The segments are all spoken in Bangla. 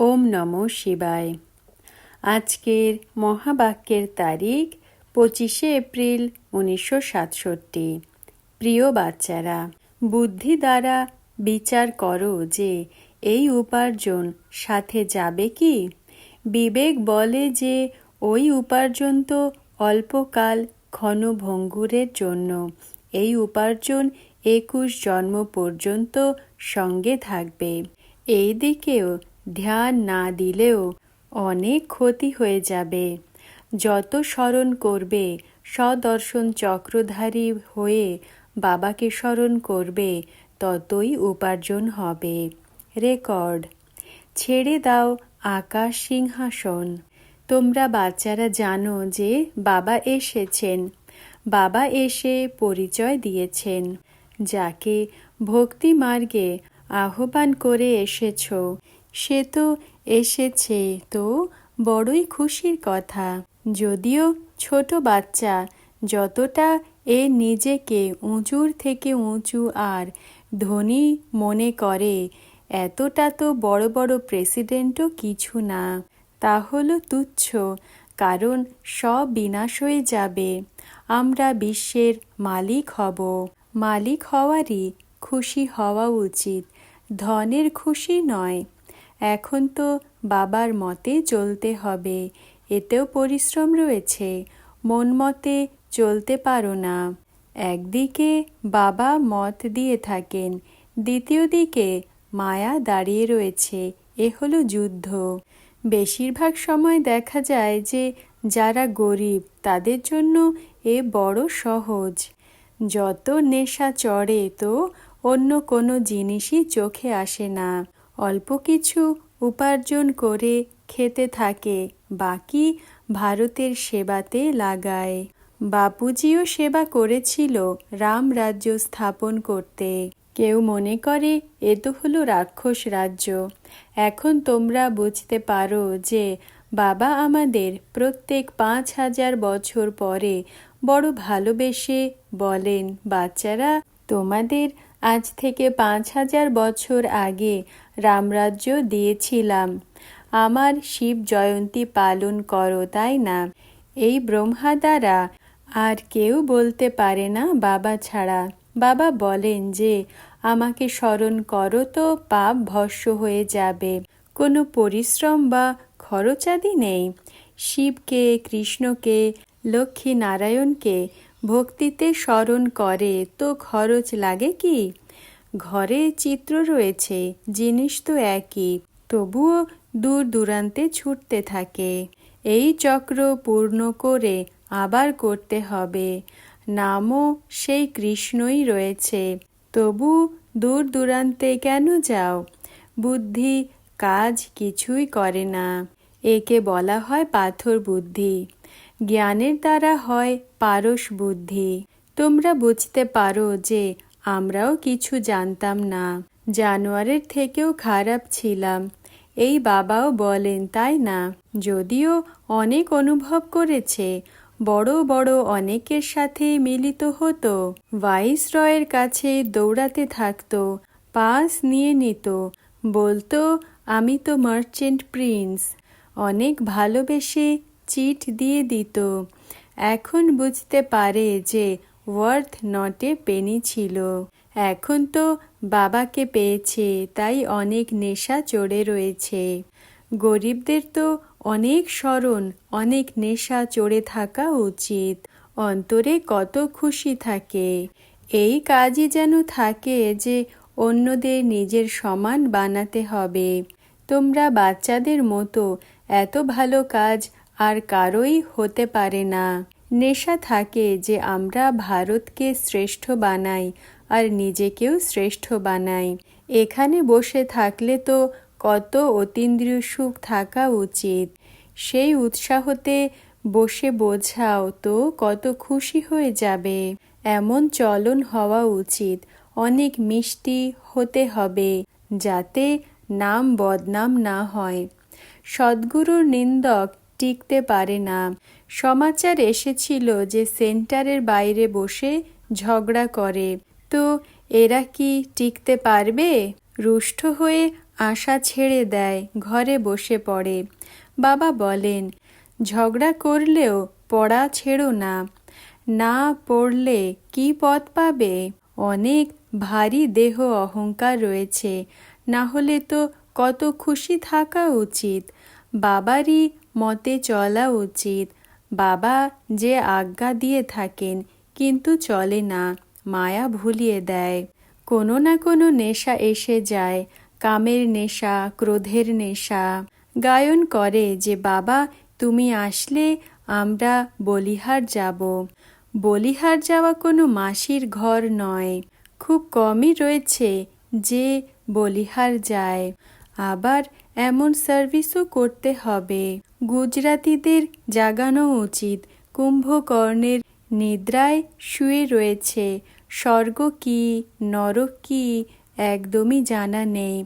ওম নম শিবায়। আজকের মহাবাক্যের তারিখ পঁচিশে এপ্রিল উনিশশো সাতষট্টি। প্রিয় বাচ্চারা, বুদ্ধি দ্বারা বিচার করো যে এই উপার্জন সাথে যাবে কি? বিবেক বলে যে ওই উপার্জন তো অল্পকাল ক্ষণভঙ্গুরের জন্য। এই উপার্জন একুশ জন্ম পর্যন্ত সঙ্গে থাকবে। এই দিকেও ধ্যান না দিলেও অনেক ক্ষতি হয়ে যাবে। যত স্মরণ করবে সদর্শন চক্রধারী হয়ে বাবাকে স্মরণ করবে, ততই উপার্জন হবে। রেকর্ড। ছেড়ে দাও আকাশ সিংহাসন। তোমরা বাচ্চারা জানো যে বাবা এসেছেন। বাবা এসে পরিচয় দিয়েছেন। যাকে ভক্তি মার্গে আহ্বান করে এসেছ সে তো এসেছে তো বড়ই খুশির কথা। যদিও ছোট বাচ্চা, যতটা এ নিজেকে উঁচুর থেকে উঁচু আর ধনী মনে করে, এতটা তো বড় বড় প্রেসিডেন্টও কিছু না। তা হলো তুচ্ছ, কারণ সব বিনাশ হয়ে যাবে। আমরা বিশ্বের মালিক হব। মালিক হওয়ারই খুশি হওয়া উচিত। ধনের খুশি নয়। এখন তো বাবার মতে চলতে হবে। এতেও পরিশ্রম রয়েছে। মন মতে চলতে পারো না। একদিকে বাবা মত দিয়ে থাকেন, দ্বিতীয় দিকে মায়া দাঁড়িয়ে রয়েছে। এ হলো যুদ্ধ। বেশিরভাগ সময় দেখা যায় যে যারা গরিব, তাদের জন্য এ বড় সহজ। যত নেশা চড়ে তো অন্য কোনো জিনিসই চোখে আসে না। অল্প কিছু উপার্জন করে খেতে থাকে, বাকি ভারতের সেবাতে লাগায়। বাপুজিও সেবা করেছিল রাম রাজ্য স্থাপন করতে। কেউ মনে করে, এ তো হলো রাক্ষস রাজ্য। এখন তোমরা বুঝতে পারো যে বাবা আমাদের প্রত্যেক পাঁচ হাজার বছর পরে বড় ভালোবেসে বলেন, বাচ্চারা, তোমাদের আজ থেকে পাঁচ হাজার বছর আগে রামরাজ্য দিয়েছিলাম। আমার শিব জয়ন্তী পালন করো, তাই না? এই ব্রহ্মা দ্বারা আর কেউ বলতে পারে না বাবা ছাড়া। বাবা বলেন যে, আমাকে স্মরণ করো তো, পাপ ভস্য হয়ে যাবে। কোনো পরিশ্রম বা খরচাদি নেই। শিবকে, কৃষ্ণকে, লক্ষ্মী নারায়ণকে ভক্তিতে স্মরণ করে, তো খরচ লাগে কি? ঘরে চিত্র রয়েছে, জিনিস তো একই, তবুও দূর দূরান্তে ছুটতে থাকে। এই চক্র পূর্ণ করে আবার করতে হবে। নামও সেই কৃষ্ণই রয়েছে, তবু দূর দূরান্তে কেন যাও? বুদ্ধি কাজ কিছুই করে না, একে বলা হয় পাথর বুদ্ধি। জ্ঞানের দ্বারা হয় পারস বুদ্ধি। তোমরা বুঝতে পারো যে আমরাও কিছু জানতাম না। জানোয়ারের থেকেও খারাপ ছিলাম। এই বাবাও বলেন, তাই না? যদিও অনেক অনুভব করেছে, বড় বড় অনেকের সাথে মিলিত হতো। ভাইস রয়ের কাছে দৌড়াতে থাকতো, পাস নিয়ে নিত। বলতো, আমি তো মার্চেন্ট প্রিন্স। অনেক ভালোবেসে চিট দিয়ে দিত। এখন বুঝতে পারে যে ওয়ার্থ নটে পেনি ছিল। এখন তো বাবাকে পেয়েছে, তাই অনেক নেশা চড়ে রয়েছে। গরিবদের তো অনেক স্মরণ, অনেক নেশা চড়ে থাকা উচিত। অন্তরে কত খুশি থাকে। এই কাজই যেন থাকে যে অন্যদের নিজের সমান বানাতে হবে। তোমরা বাচ্চাদের মতো এত ভালো কাজ আর কারোই হতে পারে না। নেশা থাকে যে আমরা ভারতকে শ্রেষ্ঠ বানাই আর নিজেকেও শ্রেষ্ঠ বানাই। এখানে বসে থাকলে তো কত অতীন্দ্রিয় সুখ থাকা উচিত। সেই উৎসাহতে বসে বোঝাও তো কত খুশি হয়ে যাবে। এমন চলন হওয়া উচিত। অনেক মিষ্টি হতে হবে যাতে নাম বদনাম না হয়। সদ্গুরুর নিন্দক টিকতে পারে না। সমাচার এসেছিল যে সেন্টারের বাইরে বসে ঝগড়া করে। তো এরা কি টিকতে পারবে? রুষ্ট হয়ে আশা ছেড়ে দেয়, ঘরে বসে পড়ে। বাবা বলেন, ঝগড়া করলেও পড়া ছেড়ো না। না পড়লে কি পথ পাবে? অনেক ভারী দেহ অহংকার রয়েছে। না হলে তো কত খুশি থাকা উচিত। বাবারই মতে চলা উচিত। বাবা যে আজ্ঞা দিয়ে থাকেন, কিন্তু চলে না, মায়া ভুলিয়ে দেয়। কোনো না কোনো নেশা এসে যায়, কামের নেশা, ক্রোধের নেশা। গায়ন করে যে, বাবা, তুমি আসলে আমরা বলিহার যাব। বলিহার যাওয়া কোনো মাসির ঘর নয়। খুব কমই রয়েছে যে, বলিহার যায়। আবার এমন সার্ভিসও করতে হবে। গুজরাতিদের জাগানো উচিত। কুম্ভকর্ণের নিদ্রায় শুয়ে রয়েছে। স্বর্গ কি, নরক কি, একদমই জানা নেই।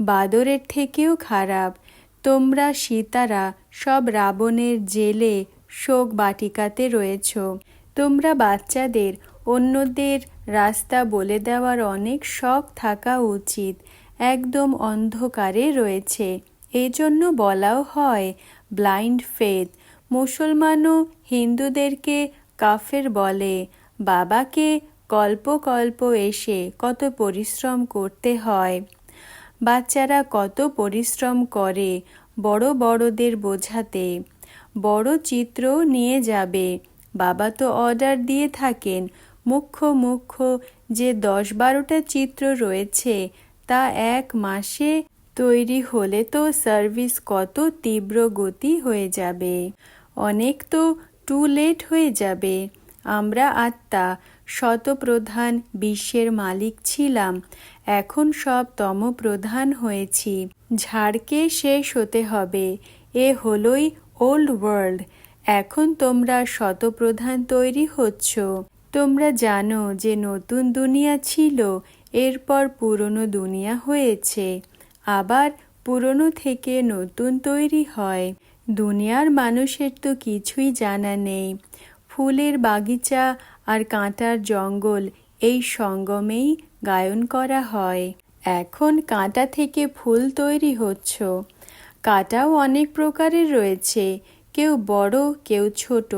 বাদরের থেকেও খারাপ। তোমরা সীতারা, সব রাবণের জেলে শোক বাটিকাতে রয়েছ। তোমরা বাচ্চাদের, অন্যদের রাস্তা বলে দেওয়ার অনেক শখ থাকা উচিত। একদম অন্ধকারে রয়েছে। এজন্য বলাও হয় ব্লাইন্ড ফেথ মুসলমানও হিন্দুদেরকে কাফের বলে। বাবাকে কল্প কল্প এসে কত পরিশ্রম করতে হয়। বাচ্চারা কত পরিশ্রম করে বড় বড়দের বোঝাতে। বড় চিত্র নিয়ে যাবে। বাবা তো অর্ডার দিয়ে থাকেন। মুখ্য মুখ্য যে দশ বারোটা চিত্র রয়েছে তা এক মাসে তৈরি হলে তো সার্ভিস কত তীব্র গতি হয়ে যাবে। অনেক তো টু লেট হয়ে যাবে। আমরা আত্মা, শতপ্রধান বিশ্বের মালিক ছিলাম। এখন সব তমপ্রধান হয়েছি। ঝাড়কে শেষ হতে হবে। এ হলোই ওল্ড ওয়ার্ল্ড। এখন তোমরা শতপ্রধান তৈরি হচ্ছ। তোমরা জানো যে নতুন দুনিয়া ছিল, এরপর পুরনো দুনিয়া হয়েছে। আবার পুরনো থেকে নতুন তৈরি হয়। দুনিয়ার মানুষের তো কিছুই জানা নেই। ফুলের বাগিচা আর কাঁটার জঙ্গল এই সঙ্গমেই গায়ন করা হয়। এখন কাঁটা থেকে ফুল তৈরি হচ্ছ। কাঁটাও অনেক প্রকারের রয়েছে। কেউ বড়, কেউ ছোট।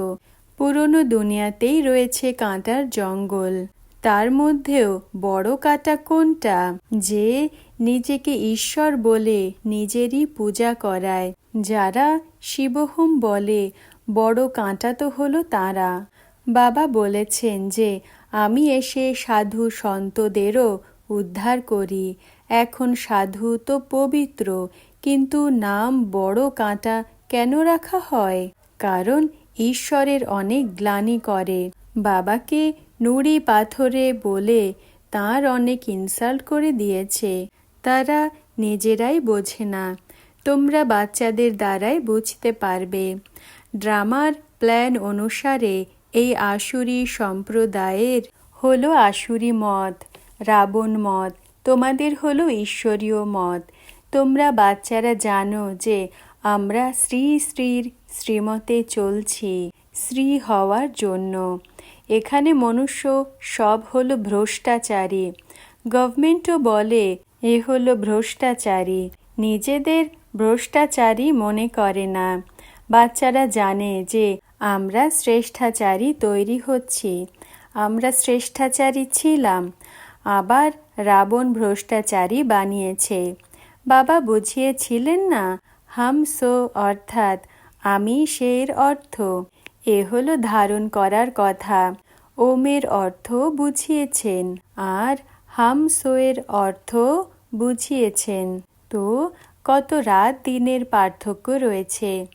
পুরনো দুনিয়াতেই রয়েছে কাঁটার জঙ্গল। তার মধ্যেও বড় কাঁটা কোনটা? যে নিজেকে ঈশ্বর বলে নিজেরই পূজা করায়। যারা শিবহোম বলে, বড় কাঁটা তো হলো তারা। বাবা বলেছেন যে, আমি এসে সাধু সন্তদেরও উদ্ধার করি। এখন সাধু তো পবিত্র, কিন্তু নাম বড় কাঁটা কেন রাখা হয়? কারণ ঈশ্বরের অনেক গ্লানি করে। বাবাকে নুড়ি পাথরে বলে তার অনেক ইনসাল্ট করে দিয়েছে। তারা নিজেরাই বোঝে না। তোমরা বাচ্চাদের দ্বারাই বুঝতে পারবে। ড্রামার প্ল্যান অনুসারে এই আসুরি সম্প্রদায়ের হলো আসুরি মত, রাবণ মত, তোমাদের হলো ঈশ্বরীয় মত। তোমরা বাচ্চারা জানো যে আমরা শ্রী শ্রীর শ্রীমতে চলছি, শ্রী হওয়ার জন্য। এখানে মনুষ্য সব হলো ভ্রষ্টাচারী। গভর্নমেন্টও বলে এ হলো ভ্রষ্টাচারী। নিজেদের ভ্রষ্টাচারী মনে করে না। বাচ্চারা জানে যে আমরা শ্রেষ্ঠাচারী তৈরি হচ্ছি। আমরা শ্রেষ্ঠাচারী ছিলাম। আবার রাবণ ভ্রষ্টাচারী বানিয়েছে। বাবা বুঝিয়েছিলেন না হামসো অর্থাৎ, আমি সের অর্থ এ হলো ধারণ করার কথা। ওমের অর্থ বুঝিয়েছেন। আর হামসোয়ের অর্থ বুঝিয়েছেন। তো, কত রাত দিনের পার্থক্য রয়েছে?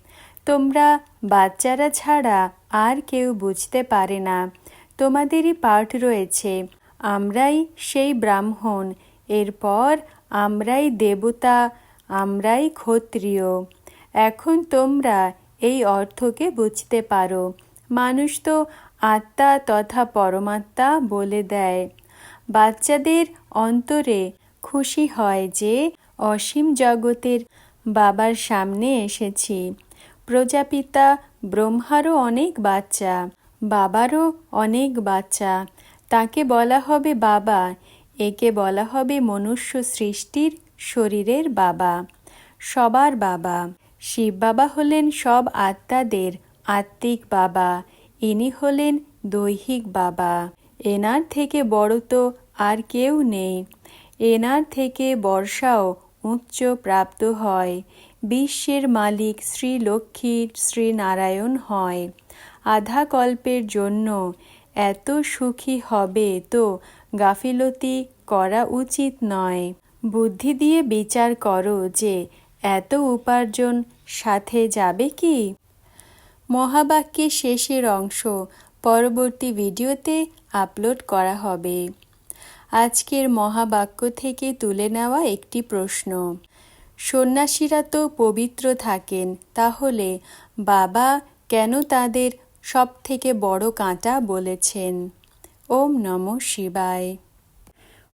তোমরা বাচ্চারা ছাড়া আর কেউ বুঝতে পারে না। তোমাদেরই পাঠ রয়েছে। আমরাই সেই ব্রাহ্মণ, এরপর আমরাই দেবতা, আমরাই ক্ষত্রিয়। এখন তোমরা এই অর্থকে বুঝতে পারো। মানুষ তো আত্মা তথা পরমাত্মা বলে দেয়। বাচ্চাদের অন্তরে খুশি হয় যে অসীম জগতের বাবার সামনে এসেছি। প্রজাপিতা ব্রহ্মারও অনেক বাচ্চা, বাবারও অনেক বাচ্চা। তাকে বলা হবে বাবা, একে বলা হবে মনুষ্য সৃষ্টির শরীরের বাবা, সবার বাবা। শিব বাবা হলেন সব আত্মাদের আত্মিক বাবা, ইনি হলেন দৈহিক বাবা। এনার থেকে বড় তো আর কেউ নেই। এনার থেকে বর্ষাও উচ্চ প্রাপ্ত হয়। বিশ্বের মালিক শ্রী লক্ষ্মীর শ্রীনারায়ণ হয়। আধা কল্পের জন্য এত সুখী হবে তো গাফিলতি করা উচিত নয়। বুদ্ধি দিয়ে বিচার করো যে এত উপার্জন সাথে যাবে কি? মহাবাক্যের শেষের অংশ পরবর্তী ভিডিওতে আপলোড করা হবে। আজকের মহাবাক্য থেকে তুলে নেওয়া একটি প্রশ্ন। সন্ন্যাসীরা তো পবিত্র থাকেন, তাহলে বাবা কেন তাদের সব থেকে বড় কাঁটা বলেছেন? ওম নম শিবায়।